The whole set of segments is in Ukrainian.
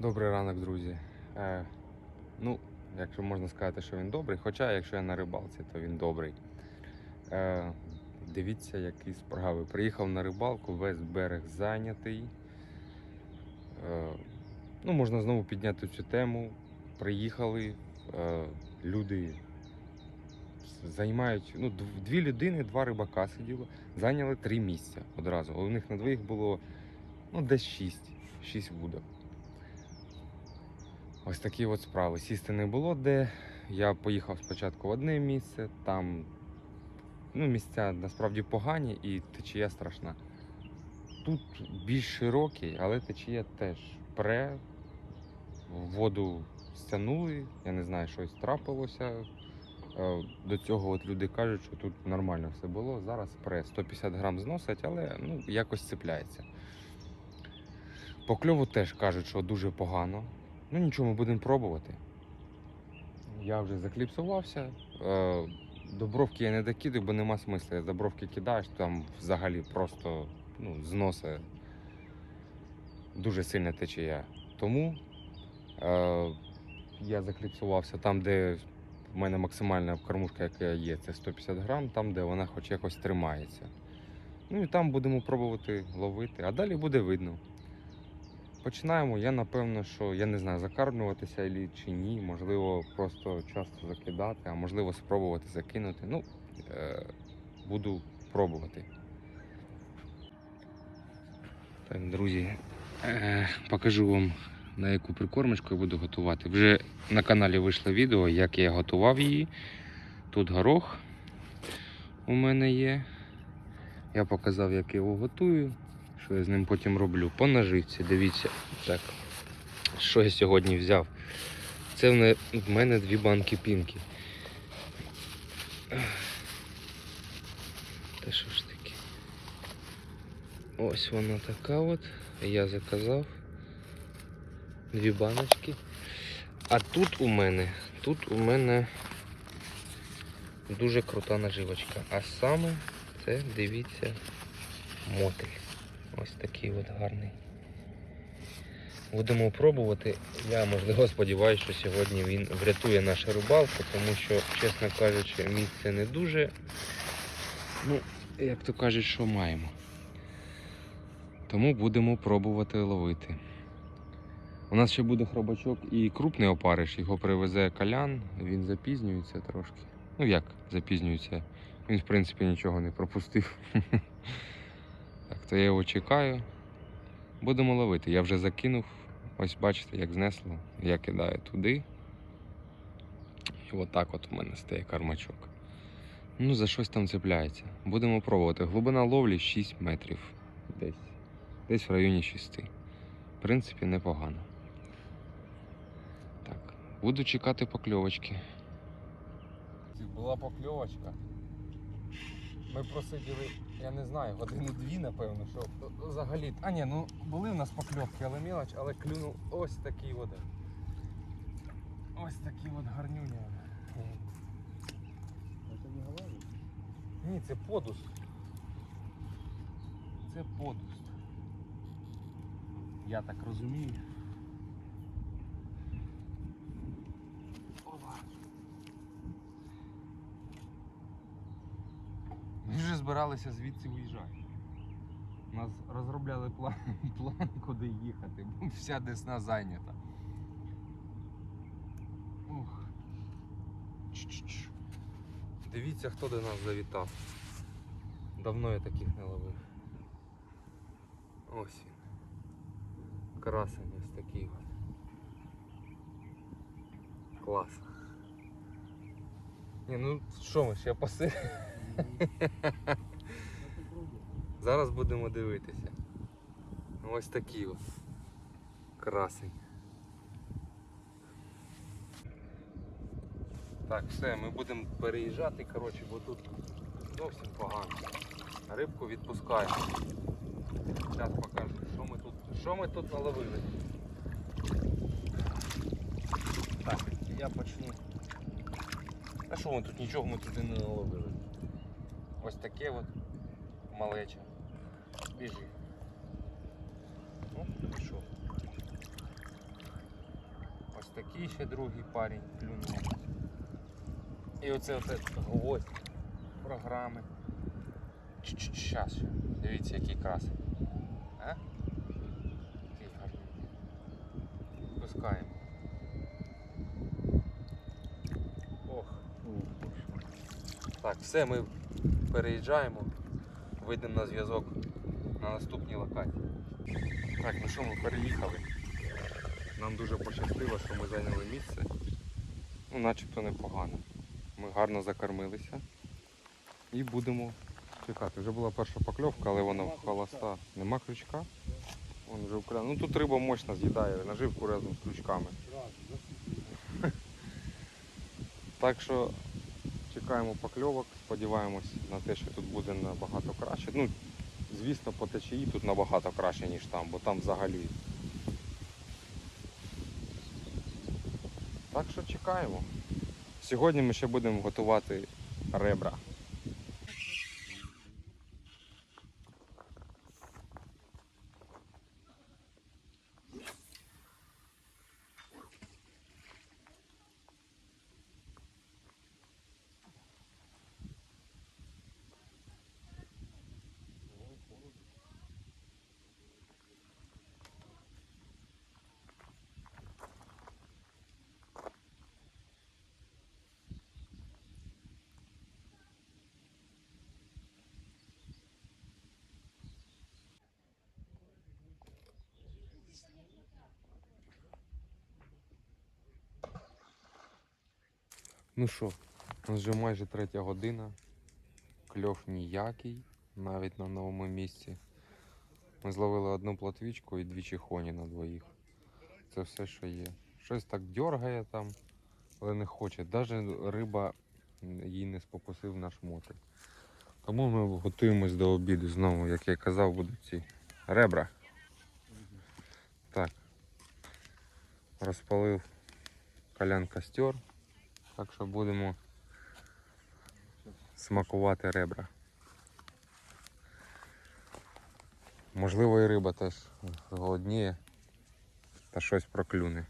Добрий ранок, друзі. Е, ну, якщо можна сказати, що він добрий, хоча якщо я на рибалці, то він добрий. Е, дивіться, які справи. Приїхав на рибалку, весь берег зайнятий. Е, ну, можна знову підняти цю тему. Приїхали, е, люди займають ну, дві людини, два рибака сиділо, зайняли три місця одразу. У них на двоїх було ну, десь шість, шість вудок. Ось такі от справи. Сісти не було де. Я поїхав спочатку в одне місце, там ну, місця насправді погані і течія страшна. Тут більш широкий, але течія теж пре, воду стягнули, я не знаю, щось трапилося. Е, До цього от люди кажуть, що тут нормально все було. Зараз пре 150 грам зносить, але ну, якось цепляється. По кльову теж кажуть, що дуже погано. Ну нічого, ми будемо пробувати. Я вже закліпсувався. Е, До бровки я не докидаю, бо нема смисла. До бровки кидаєш, там взагалі просто ну, зноси дуже сильна течія. Тому е, я закліпсувався там, де в мене максимальна кормушка, яка є, це 150 грам, там, де вона хоч якось тримається. Ну і там будемо пробувати ловити, а далі буде видно. Починаємо. Я напевно, що я не знаю, закармлюватися чи ні. Можливо, просто часто закидати, а можливо спробувати закинути. Ну, е, буду пробувати. Так, друзі, е, покажу вам на яку прикормочку я буду готувати. Вже на каналі вийшло відео, як я готував її. Тут горох у мене є. Я показав, як я його готую що з ним потім роблю. По наживці, дивіться, так. Що я сьогодні взяв? Це в мене дві банки пінки. Та що ж таке? Ось вона така от. Я заказав. Дві баночки. А тут у мене, тут у мене дуже крута наживочка. А саме це, дивіться, мотель. Ось такий от гарний. Будемо пробувати. Я можливо сподіваюся, що сьогодні він врятує нашу рибалку, тому що, чесно кажучи, місце не дуже. Ну, як то кажуть, що маємо. Тому будемо пробувати ловити. У нас ще буде хробачок і крупний опариш, його привезе калян, він запізнюється трошки. Ну як запізнюється? Він, в принципі, нічого не пропустив. То я його чекаю. Будемо ловити. Я вже закинув. Ось бачите, як знесло. Я кидаю туди. І отак от у мене стає кармачок. Ну, за щось там цепляється. Будемо пробувати. Глибина ловлі 6 метрів. Десь. Десь в районі 6. В принципі, непогано. Так, буду чекати покльовочки. Була покльовочка. Ми просиділи, я не знаю, години-дві, напевно, що взагалі. А ні, ну були в нас покльовки, але мілоч, але клюнув ось такий от. Ось такий от гарнюня. Это не говорит? Ні, це подус. Це подус. Я так розумію. Ова. Ми вже збиралися звідси виїжджати. Нас розробляли план, план куди їхати, бо вся десна зайнята. Ух. Чш-чш-чш. Дивіться, хто до нас завітав. Давно я таких не ловив. Ось він. Красень ось такий от. Клас. Ні, ну що ми ще поси? Зараз будемо дивитися. Ось такий. Красень. Так, все, ми будемо переїжджати, коротше, бо тут зовсім погано. Рибку відпускаємо. Зараз покажу, що ми тут, що ми тут наловили. Так, я почну. А що ми тут нічого ми туди не наловили? Ось таке от малече. Біжи. Ну, пішов. Ось такий ще другий парень клюнув. І оце оце гвоздь програми. Щас ще. Дивіться, який красень. А? Який гарний. Пускаємо. Ох. Так, все, ми переїжджаємо. Вийдемо на зв'язок на наступній локації. Так, ну що, ми переїхали. Нам дуже пощастило, що ми зайняли місце. Ну, начебто непогано. Ми гарно закормилися і будемо чекати. Вже була перша покльовка, але вона холоста. Нема крючка. Вон вже вкля... Ну тут риба мощно з'їдає наживку разом з крючками. Так що чекаємо покльовок, сподіваємось на те, що тут буде набагато краще. Ну, звісно, по течії тут набагато краще, ніж там, бо там взагалі. Так що чекаємо. Сьогодні ми ще будемо готувати ребра. Ну що, вже майже третя година. Кльов ніякий, навіть на новому місці. Ми зловили одну платвічку і дві чихоні на двоїх. Це все, що є. Щось так дергає там, але не хоче. Навіть риба її не спокусив на шмоти. Тому ми готуємось до обіду знову, як я казав, будуть ці ребра. Так. Розпалив калян костер. Так що будемо смакувати ребра. Можливо, і риба теж голодніє та щось проклюне.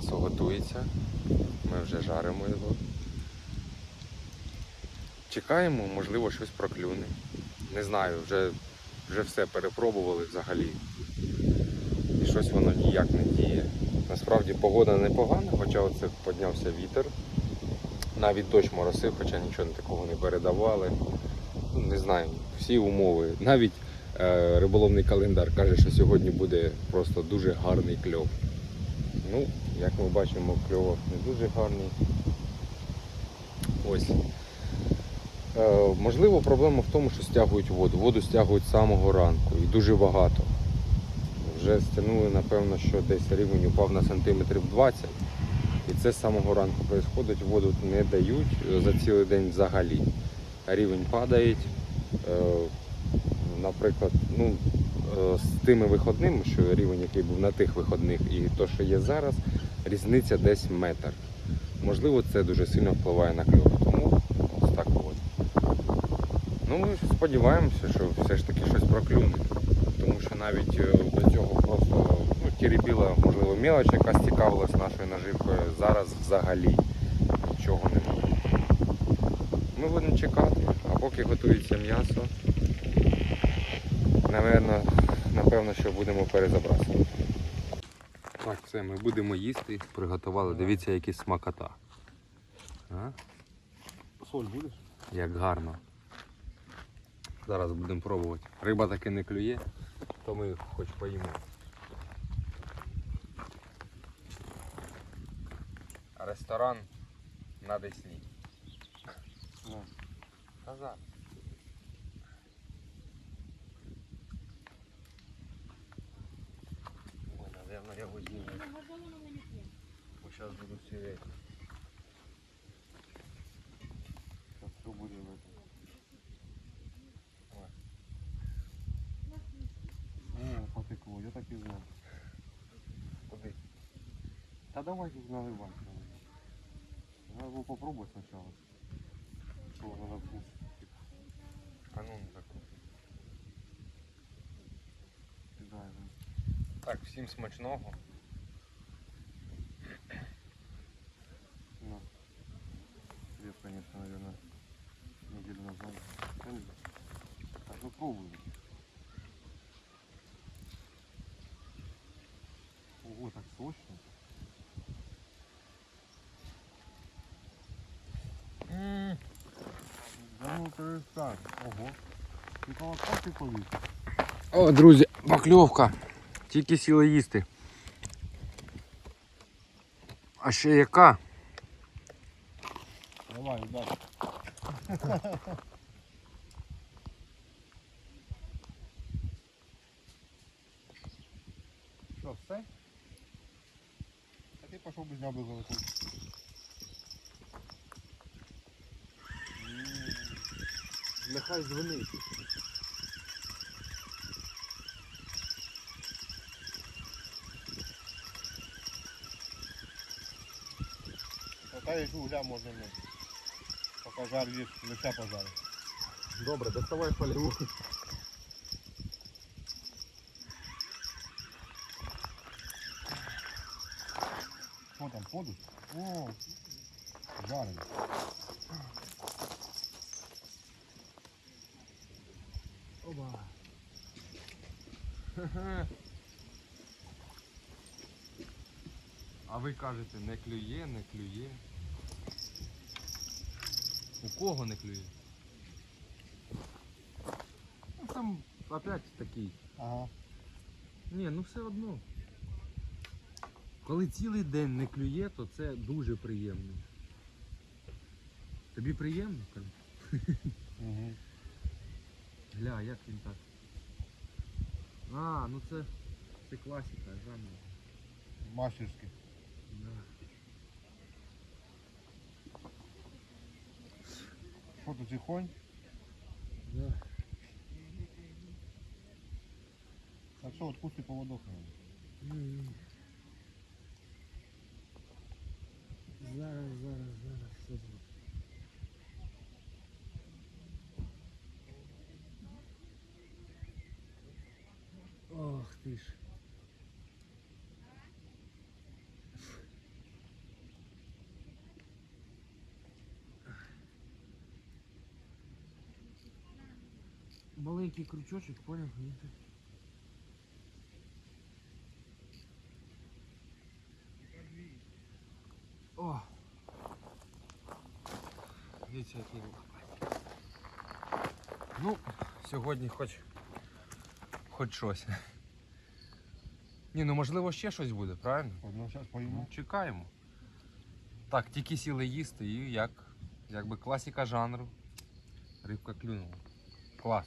М'ясо готується. Ми вже жаримо його. Чекаємо, можливо, щось проклюне. Не знаю, вже, вже все перепробували взагалі. І щось воно ніяк не діє. Насправді погода непогана, хоча оце піднявся вітер. Навіть дощ моросив, хоча нічого такого не передавали. Ну, Не знаю, всі умови. Навіть Е, риболовний календар каже, що сьогодні буде просто дуже гарний кльов. Ну, як ми бачимо, кльов не дуже гарний. Ось. Е, можливо, проблема в тому, що стягують воду. Воду стягують з самого ранку і дуже багато. Вже стягнули, напевно, що десь рівень упав на сантиметрів 20. І це з самого ранку відбувається. Воду не дають е, за цілий день взагалі. Рівень падає. Е, наприклад, ну, з тими виходними, що рівень, який був на тих виходних, і то, що є зараз, різниця десь метр. Можливо, це дуже сильно впливає на кльов. Тому ось так от. Ну, ми сподіваємося, що все ж таки щось проклюне. Тому що навіть е, до цього просто ну, тірібіла, можливо, мелоч, яка стікавилась нашою наживкою. Зараз взагалі нічого немає. Ми будемо чекати, а поки готується м'ясо. Наверно, напевно, що будемо перезабрасувати. Так, все, ми будемо їсти. Приготували. Дивіться, які смакота. А? Соль будеш? Як гарно. Зараз будемо пробувати. Риба таки не клює, то ми хоч поїмо. Ресторан на Десні. наверное, я возьму. Вот сейчас буду терять. Сейчас все будем это. О, потекло, я так и знав. Куди? Та давайте на рибак. Надо его попробовать сначала. Что, надо вкус. А ну, не закрутить. Так, всім смачного. Ну. Свет, конечно, наверное, неделю назад. Да не знаю. Так, ну пробуем. Ого, так сочно. М, Да ну перестань. Ого. Ти колоска ти повіз? О, друзі, покльовка. Тільки сіли їсти. А ще яка? Давай, удар. Що, все? А ти пішов без нього залетів. Нехай дзвонить. Пока є угля можна не. Поки жар є, лише пожарить. Добре, доставай фольгу. Що там, подуш? О, жарений. Оба. А ви кажете, не клює, не клює. У кого не клює? Ну там опять такий. Ага. Ні, ну все одно. Коли цілий день не клює, то це дуже приємно. Тобі приємно? Кать? Угу. Гля, як він так? А, ну це, це класика, жанр. Мастерський. Що тут тихонь? Да. Так що, відпусти поводок. наверное. М. Зараз, зараз, зараз все буде. Ох ти ж. Маленький крючочок, понял? О! Дивіться, який лопать. Ну, сьогодні хоч хоч щось. Ні, ну можливо ще щось буде, правильно? Одно зараз Ну, поїмо. чекаємо. Так, тільки сіли їсти і як, якби класика жанру. Рибка клюнула. Клас.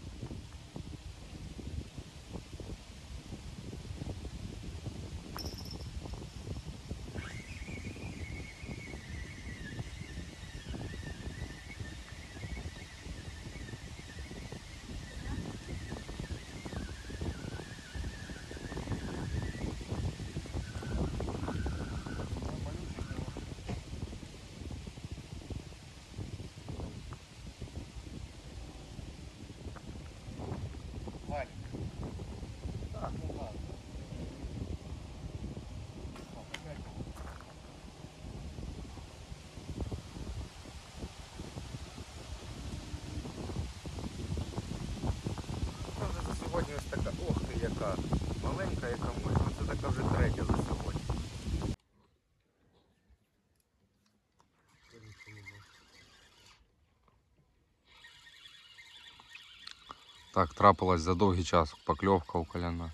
Так, трапилась за довгий час покльовка у коляна.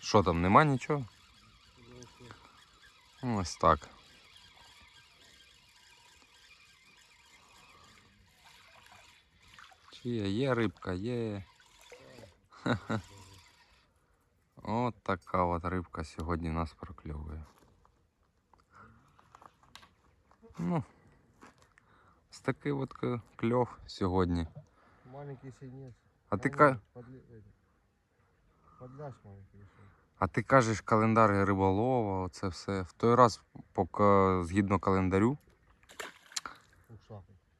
Що там, нема нічого? Ну, Ось так. Чи є, є рибка, є. От така от рибка сьогодні нас прокльовує. Ну, ось такий от к- кльов сьогодні. Маленький синец. А ти, ка... А ти кажеш календар риболова, оце все. В той раз, поки згідно календарю,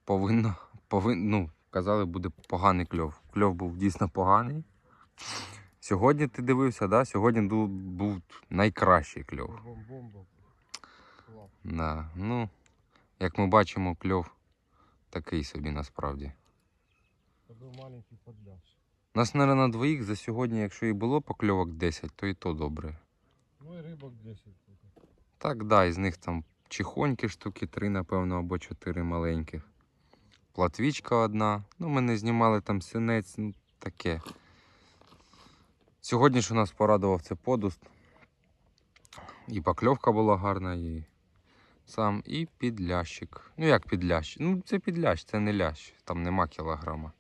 повинно, повин, ну, казали, буде поганий кльов. Кльов був дійсно поганий. Сьогодні ти дивився, да? сьогодні був найкращий кльов. Да. Ну, як ми бачимо, кльов такий собі насправді. Був маленький подляш. Нас, мабуть, на двоїх за сьогодні, якщо і було покльовок 10, то і то добре. Ну і рибок 10 тут. Так, да, із них там чихоньки штуки, три, напевно, або чотири маленьких. Платвічка одна. Ну, ми не знімали там синець, ну таке. Сьогодні ж у нас порадував це подуст. І покльовка була гарна, і сам, і підлящик. Ну як підлящ? Ну, це підлящ, це не лящ, там нема кілограма.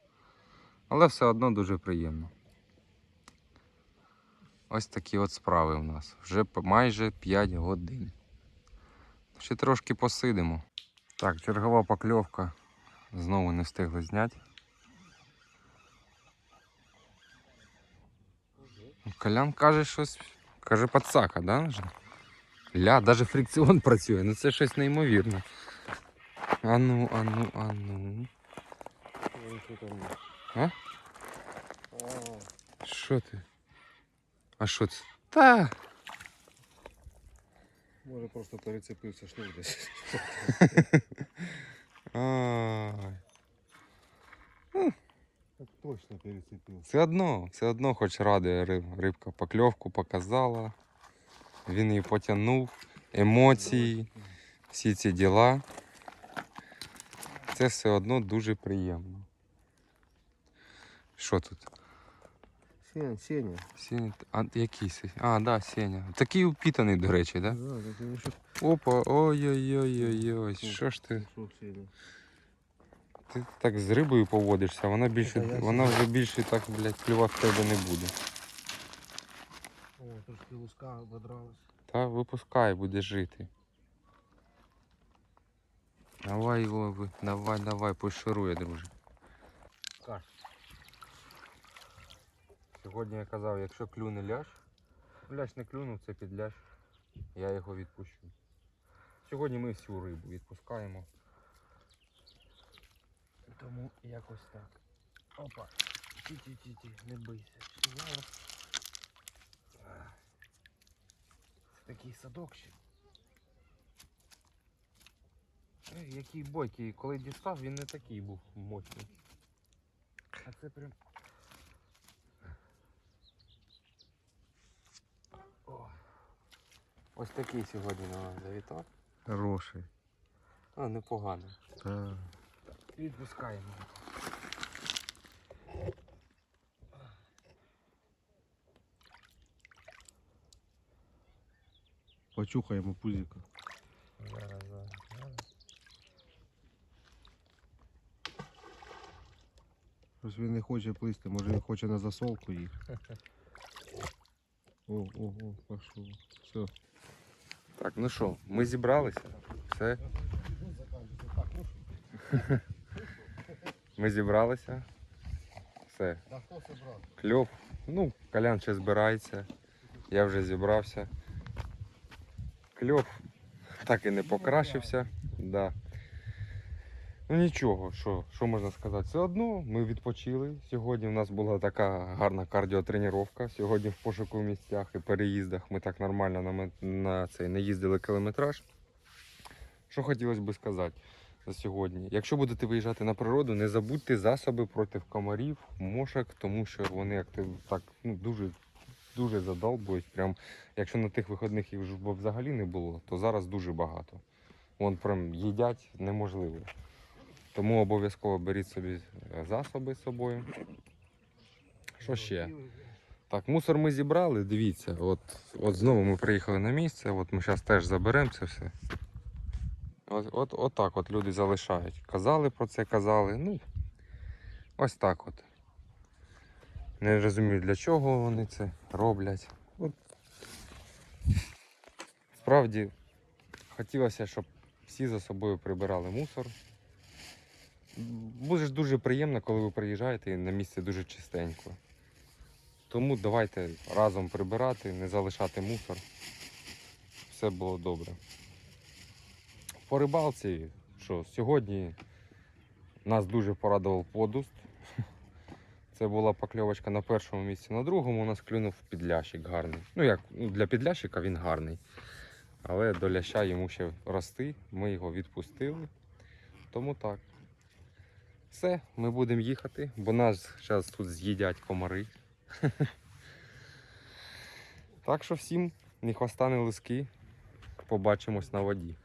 Але все одно дуже приємно. Ось такі от справи у нас. Вже майже 5 годин. Ще трошки посидимо. Так, чергова покльовка. Знову не встигли зняти. Колян каже щось. Каже пацака, да? Ля, навіть фрикціон працює, ну це щось неймовірне. Ану, ану, ану. А? Що ти? А що це? Та. може просто перецепився шнур десь. Ай. Так точно перецепився. Все одно, все одно хоч радує риб, рибка покльовку показала. Він її потягнув, емоції, всі ці діла. Це все одно дуже приємно. Що тут? Сеня, Сеня. Сеня, а який Сеня? А, да, Сеня. Такий упітаний, до речі, да? Да, так що Опа, ой-ой-ой-ой-ой. Що ж ти? Ти так з рибою поводишся, вона більше, вона вже більше так, блядь, клювати в тебе не буде. О, трошки луска ободралась. Та випускай, буде жити. Давай його, давай, давай, поширує, друже. Так. Сьогодні я казав, якщо клюне ляш, ляш не клюнув, це під ляш, я його відпущу. Сьогодні ми всю рибу відпускаємо. Тому якось так. Опа. Ті-ті-ті-ті, не бийся. Це такий садок ще. Який бойкий, коли дістав, він не такий був мощний. А це прям. О, Ось такий сьогодні на нас завітав. хороший. А, непогано. Так. Відпускаємо. Почухаємо пузіка. Зараз, зараз, зараз. Щось він не хоче плисти, може він хоче на засолку їхати. О, о, о, пошов. Все. Так, ну що, ми зібралися. Все, ми зібралися. Все. Кльов. Ну, Колян ще збирається. Я вже зібрався. Кльов так і не покращився. Да. Ну нічого, що, що можна сказати? Все одно ми відпочили. Сьогодні у нас була така гарна кардіотреніровка. Сьогодні в пошуку в місцях і переїздах ми так нормально на, на цей не їздили кілометраж. Що хотілося би сказати за сьогодні? Якщо будете виїжджати на природу, не забудьте засоби проти комарів, мошок, тому що вони актив так ну, дуже, дуже задовбують. Прям, якщо на тих виходних їх взагалі не було, то зараз дуже багато. Вон прям їдять неможливо. Тому обов'язково беріть собі е, засоби з собою. Що ще? Так, мусор ми зібрали, дивіться, от, от знову ми приїхали на місце, от ми зараз теж заберемо це все. От, от, от так от люди залишають. Казали про це, казали. Ну, ось так от. Не розумію, для чого вони це роблять. От. Справді, хотілося, щоб всі за собою прибирали мусор. Буде дуже приємно, коли ви приїжджаєте і на місці дуже чистенько. Тому давайте разом прибирати, не залишати мусор. Все було добре. По рибалці, що сьогодні нас дуже порадував подуст. Це була покльовочка на першому місці, на другому у нас клюнув підлящик гарний. Ну як, ну, для підлящика він гарний. Але до ляща йому ще рости, ми його відпустили. Тому так. Все, ми будемо їхати, бо нас зараз тут з'їдять комари. Так що всім, не хвоста, не лиски. Побачимось на воді.